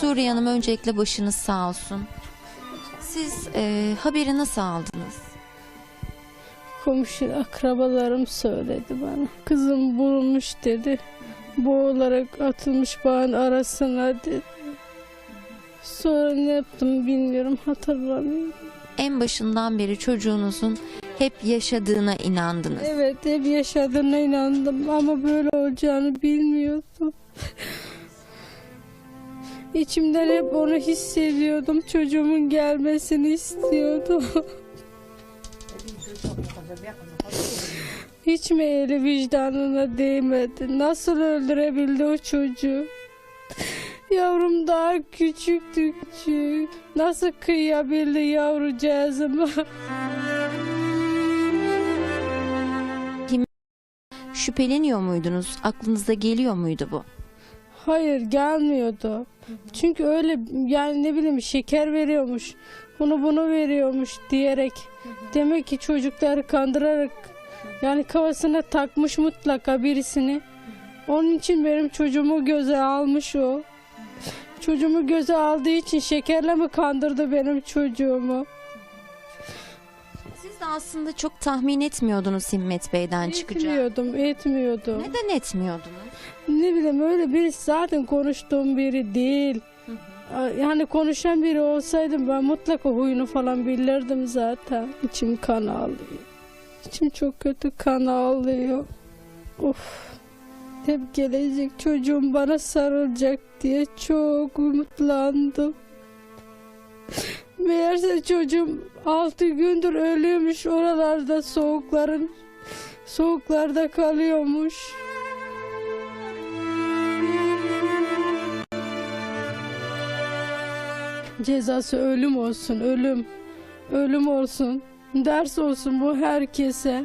Suriye Hanım öncelikle başınız sağ olsun. Siz e, haberi nasıl aldınız? Komşu akrabalarım söyledi bana. Kızım vurulmuş dedi. Boğularak atılmış bağın arasına dedi. Sonra ne yaptım bilmiyorum hatırlamıyorum. En başından beri çocuğunuzun hep yaşadığına inandınız. Evet hep yaşadığına inandım ama böyle olacağını bilmiyordum. İçimden hep onu hissediyordum. Çocuğumun gelmesini istiyordum. Hiç mi vicdanına değmedi? Nasıl öldürebildi o çocuğu? Yavrum daha küçüktü küçük. Nasıl kıyabildi yavrucağızıma? Şüpheleniyor muydunuz? Aklınıza geliyor muydu bu? Hayır gelmiyordu. Çünkü öyle yani ne bileyim şeker veriyormuş. Bunu bunu veriyormuş diyerek. Demek ki çocukları kandırarak yani kafasına takmış mutlaka birisini. Onun için benim çocuğumu göze almış o. Çocuğumu göze aldığı için şekerle mi kandırdı benim çocuğumu? Siz de aslında çok tahmin etmiyordunuz Himmet Bey'den çıkacağını. Etmiyordum, etmiyordum. Neden etmiyordunuz? Ne bileyim öyle birisi zaten konuştuğum biri değil. Yani konuşan biri olsaydım ben mutlaka huyunu falan bilirdim zaten. İçim kan ağlıyor. İçim çok kötü kan ağlıyor. Of. Hep gelecek çocuğum bana sarılacak diye çok umutlandım. Meğerse çocuğum altı gündür ölüyormuş oralarda soğukların soğuklarda kalıyormuş. Cezası ölüm olsun, ölüm. Ölüm olsun. Ders olsun bu herkese.